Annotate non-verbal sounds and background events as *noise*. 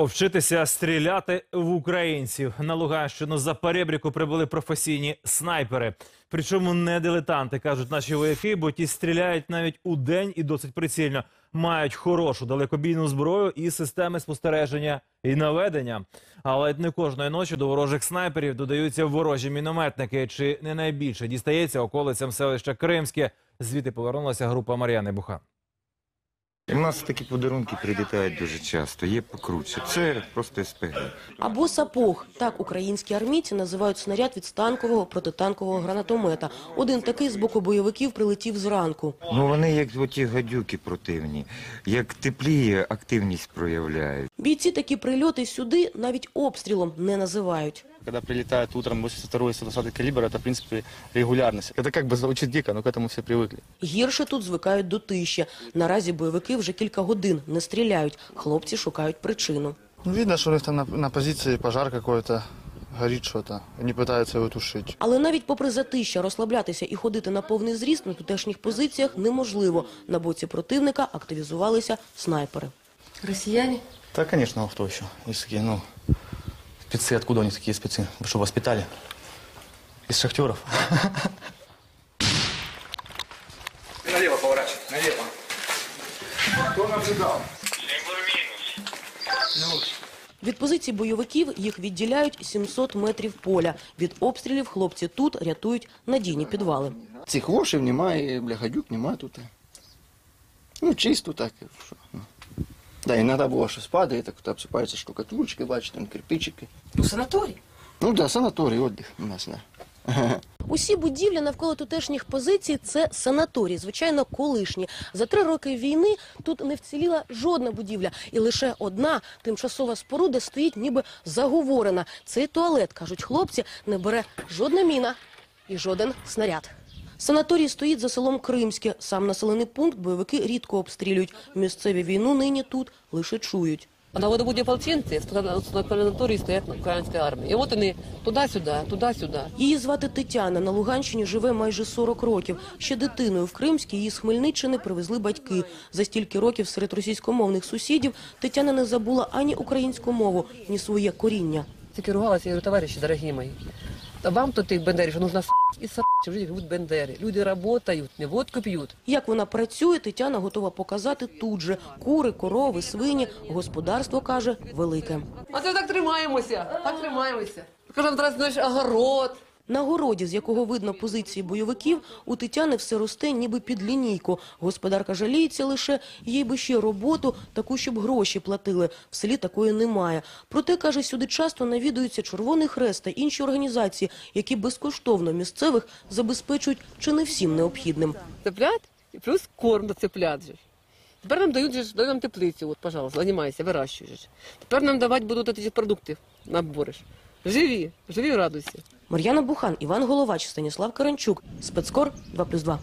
Вчитися стріляти в українців на Луганщину за перебріку прибули професійні снайпери. Причому не дилетанти, кажуть наші вояки, бо ті стріляють навіть у день і досить прицільно. Мають хорошу далекобійну зброю і системи спостереження і наведення. Але не кожної ночі до ворожих снайперів додаються ворожі мінометники. Чи не найбільше дістається околицям селища Кримське? Звідти повернулася група Мар'яни Буха. У нас такі подарунки прилітають дуже часто, є покруче. Це просто СПГ. Або сапог. Так українські армійці називають снаряд від станкового протитанкового гранатомета. Один такий з боку бойовиків прилетів зранку. Ну вони як оті гадюки противні, як тепліє, активність проявляють. Бійці такі прильоти сюди навіть обстрілом не називають Когда прилетает утром 82-й 120 калибр, это, в принципе, регулярность. Это как бы звучит дико, но к этому все привыкли. Гірше тут звикають до тиші. Наразі бойовики вже кілька годин не стріляють. Хлопці шукають причину. Ну, видно, что у них там на, на позиции пожар какой-то, горит что-то. Они пытаются его тушить. Але навіть попри затища розслаблятися і ходити на повний зріст на тутешніх позиціях неможливо. На боці противника активізувалися снайпери. Россияне? Да, конечно, а кто еще? Есть такие, ну, спецы, откуда они такие спецы? Вы что, воспитали? Из шахтеров? Налево поворачивай, налево. Кто наблюдал? Від позицій бойовиків їх відділяють 700 метрів поля. Від обстрілів хлопці тут рятують надійні підвали. Цих вошів немає, бля, гадюк немає тут. Ну, чисто так. Що, ну. Да, іноді було щось падає, так от обсипаються штукатурочки, бачите, там кирпичики. Ну, санаторий. Ну да, санаторій, віддих у нас, да. *laughs* Усі будівлі навколо тутешніх позицій це санаторії, звичайно, колишні. За три роки війни тут не вціліла жодна будівля, і лише одна тимчасова споруда стоїть, ніби заговорена. Цей туалет, кажуть хлопці, не бере жодна міна і жоден снаряд. Санаторій стоїть за селом Кримське. Сам населений пункт бойовики рідко обстрілюють. Місцеві війну нині тут лише чують. А на водобуді ополченці на санаторії стоять українська армія. І от вони туди-сюди, туди-сюди. Її звати Тетяна. На Луганщині живе майже 40 років. Ще дитиною в Кримській її з Хмельниччини привезли батьки. За стільки років серед російськомовних сусідів Тетяна не забула ані українську мову, ні своє коріння. Тільки ругалася, я говорю, товариші, дорогі мої. Вам тут тих бендерів, нужно с*** і с***, вже живуть бендери. Люди працюють, не водку п'ють. Як вона працює, Тетяна готова показати тут же. Кури, корови, свині. Господарство, каже, велике. А це так тримаємося, так тримаємося. Кажемо, зараз знаєш, огород. На городі, з якого видно позиції бойовиків, у Тетяни все росте ніби під лінійку. Господарка жаліється лише, їй би ще роботу, таку, щоб гроші платили. В селі такої немає. Проте, каже, сюди часто навідуються Червоний Хрест та інші організації, які безкоштовно місцевих забезпечують чи не всім необхідним. Цеплят і плюс корм до цеплят. Же. Тепер нам дають, же нам теплицю, от, пожалуйста, займайся, вирощуєш. Тепер нам давати будуть ці продукти, набори. ж. Живі, живі, радуйся. Мар'яна Бухан, Іван Головач, Станіслав Каранчук. Спецкор 2+,2.